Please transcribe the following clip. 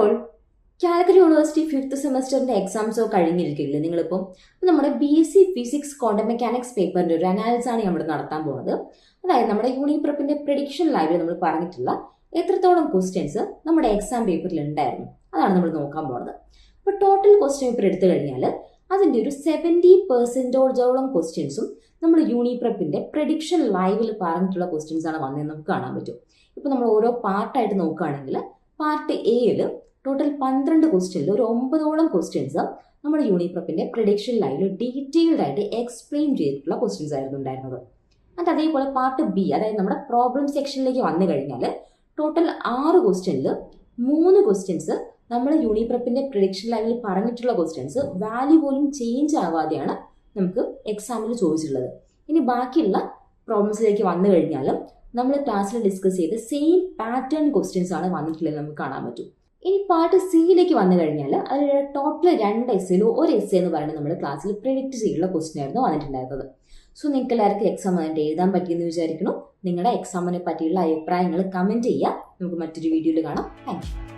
All Calicut university fifth സെമസ്റ്ററിന്റെ എക്സാംസോ കഴിഞ്ഞിരിക്കില്ലേ നിങ്ങളിപ്പോൾ അപ്പോൾ നമ്മുടെ B S C physics quantum mechanics പേപ്പറിന്റെ ഒരു അനാലിസിസ് ആണ് നമ്മൾ നടത്താൻ പോകുന്നത്. അതായത് നമ്മുടെ യൂണിപ്രപ്പിന്റെ പ്രഡിക്ഷൻ ലൈവിൽ നമ്മൾ പറഞ്ഞിട്ടുള്ള എത്രത്തോളം ക്വസ്റ്റ്യൻസ് നമ്മുടെ എക്സാം പേപ്പറിൽ ഉണ്ടായിരുന്നു. അതാണ് നമ്മൾ നോക്കാൻ പോകുന്നത്. അപ്പോൾ ടോട്ടൽ ക്വസ്റ്റ്യൻ പേപ്പർ എടുത്തു കഴിഞ്ഞാൽ അതിന്റെ ഒരു സെവന്റി പെർസെന്റോളോളം ക്വസ്റ്റ്യൻസും നമ്മൾ യൂണിപ്രപ്പിന്റെ പ്രഡിക്ഷൻ ലൈവിൽ പറഞ്ഞിട്ടുള്ള ക്വസ്റ്റ്യൻസ് ആണ് വന്നതെന്ന് നമുക്ക് കാണാൻ പറ്റും. ഇപ്പോൾ നമ്മൾ ഓരോ പാർട്ടായിട്ട് നോക്കുകയാണെങ്കിൽ പാർട്ട് എയിൽ ടോട്ടൽ പന്ത്രണ്ട് ക്വസ്റ്റ്യനിൽ ഒരു ഒമ്പതോളം ക്വസ്റ്റ്യൻസ് നമ്മുടെ യൂണിപ്രപ്പിന്റെ പ്രഡിക്ഷൻ ലൈനിൽ ഡീറ്റെയിൽഡ് ആയിട്ട് എക്സ്പ്ലെയിൻ ചെയ്തിട്ടുള്ള ക്വസ്റ്റ്യൻസ് ആയിരുന്നു ഉണ്ടായിരുന്നത്. എന്നിട്ട് അതേപോലെ പാർട്ട് ബി അതായത് നമ്മുടെ പ്രോബ്ലം സെക്ഷനിലേക്ക് വന്നു കഴിഞ്ഞാൽ ടോട്ടൽ ആറ് ക്വസ്റ്റ്യനിൽ മൂന്ന് ക്വസ്റ്റ്യൻസ് നമ്മൾ യൂണിപ്രപ്പിന്റെ പ്രഡിക്ഷൻ ലൈനിൽ പറഞ്ഞിട്ടുള്ള ക്വസ്റ്റ്യൻസ് വാല്യൂ പോലും ചേഞ്ച് ആവാതെയാണ് നമുക്ക് എക്സാമിൽ ചോദിച്ചിട്ടുള്ളത്. ഇനി ബാക്കിയുള്ള പ്രോബ്ലംസിലേക്ക് വന്നു കഴിഞ്ഞാലും നമ്മൾ ക്ലാസ്സിൽ ഡിസ്കസ് ചെയ്ത് സെയിം പാറ്റേൺ ക്വസ്റ്റ്യൻസ് ആണ് വന്നിട്ടുള്ളത് നമുക്ക് കാണാൻ പറ്റും. ഇനി പാർട്ട് സിയിലേക്ക് വന്നു കഴിഞ്ഞാൽ അതിൽ ടോട്ടൽ രണ്ട് എസ്സിലും ഒരു എസ് എന്ന് പറയുന്നത് നമ്മൾ ക്ലാസ്സിൽ പ്രിഡിക്റ്റ് ചെയ്യുള്ള ക്വസ്റ്റ്യൻ ആയിരുന്നു വന്നിട്ടുണ്ടായിരുന്നത്. സോ നിങ്ങൾക്ക് എല്ലാവർക്കും എക്സാം അതിന്റെ എഴുതാൻ പറ്റിയെന്ന് വിചാരിക്കണം നിങ്ങളുടെ എക്സാമിനെ പറ്റിയുള്ള അഭിപ്രായങ്ങൾ കമന്റ് ചെയ്യുക. നമുക്ക് മറ്റൊരു വീഡിയോയിൽ കാണാം. താങ്ക്